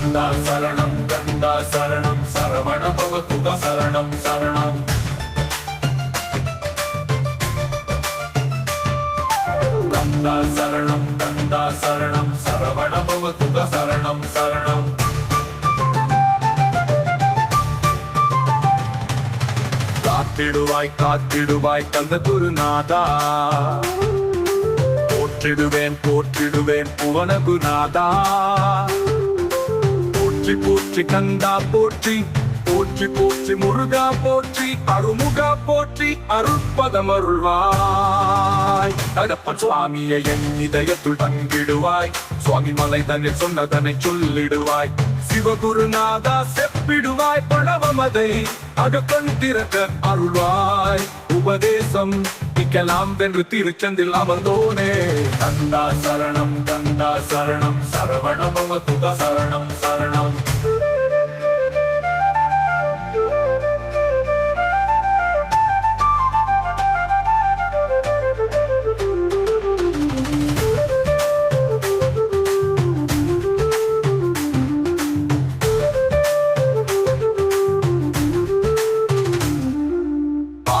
கந்தா சரணம் கந்தா சரணம் சரவண பவத்துக சரணம் சரணம். கந்தா சரணம் கந்தா சரணம் சரவண பவத்துக சரணம் சரணம். காத்திடுவாய் காத்திடுவாய் கந்த குருநாதா போற்றிடுவேன் போற்றிடுவேன் புவனகுநாதா. போற்றி போற்றி கந்தா போற்றி. போற்றி போற்றி முருகா போற்றி. அருமுகா போற்றி. அருட்பதம் அருள்வாய் தகப்பன் சுவாமியை என் இதயத்துள் பங்கிடுவாய். சுவாமி மலை தன்னை சொன்னதனை சொல்லிடுவாய். சிவகுருநாதா செப்பிடுவாய். பணவமதை அகக்கண் திறக்க அருள்வாய். உபதேசம் இக்கலாம் வென்று திருச்சந்தில் அமர்ந்தோனே. கந்தா சரணம் கந்தா சரணம். சரவண பவதுக சரணம். சரணம்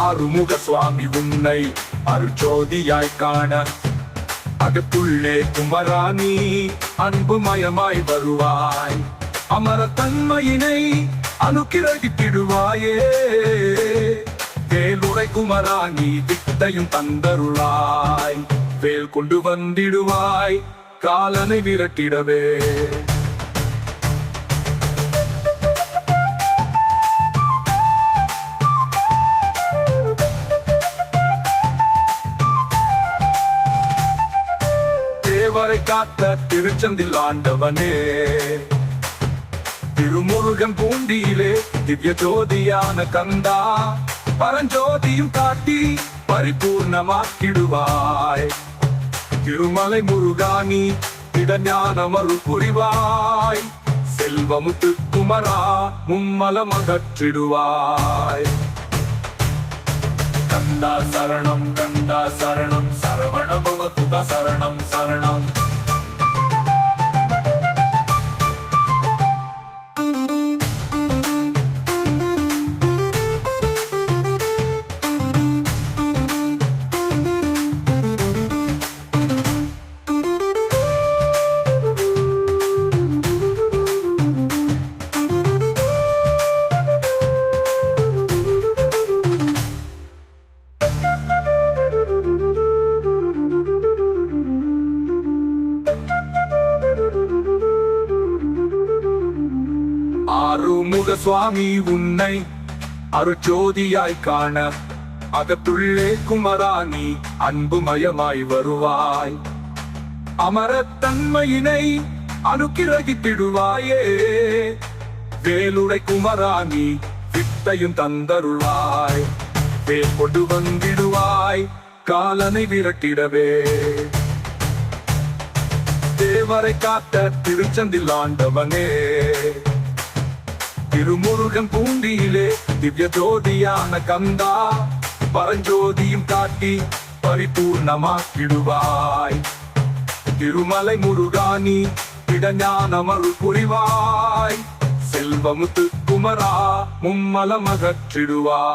ஆறுமுக சுவாமி உன்னை அருஜோதியாய் காண அதுக்குள்ளே குமராணி அன்பு மயமாய் வருவாய். அமர தன்மையினை அனுக்கிரகித்திடுவாயே வேலுரை குமராணி வித்தையும் தந்தருளாய். வேல் கொண்டு வந்திடுவாய் காலனை விரட்டிடவே. காத்த திருச்செந்தில் ஆண்டவனே. திருமுருகன் பூண்டியிலே திவ்ய ஜோதியான கந்தா பரஞ்சோதியும் காட்டி பரிபூர்ணமாக்கிடுவாய். திருமலை முருகானி திடஞானமரு புரிவாய் செல்வமுத்து குமரா மும்மலம் அகற்றிடுவாய் கந்தா சரணம் கந்தா சரணம் சரவண பவதுக சரணம் சரணம். அருள்முக சுவாமி உன்னை அருச்சோதியாய் காண அகத்துள்ளே குமராணி அன்புமயமாய் வருவாய். அமரத்தன்மையினை அனுக்கிரகித்திடுவாயே. வேலுடை குமராணி வித்தையும் தந்தருளாய் வேல் கொண்டு வந்திடுவாய் காலனை விரட்டிடவே. தேவரை காத்த திருச்சந்தில் ஆண்டவனே. திருமுருகன் பூண்டியிலே திவ்ய ஜோதியான கந்தா பரஞ்சோதியும் காட்டி பரிபூர்ணமாக்கிடுவாய். திருமலை முருகானி இடஞானமருள் புரிவாய். செல்வமுத்து குமரா மும்மலம் அகற்றிடுவாய்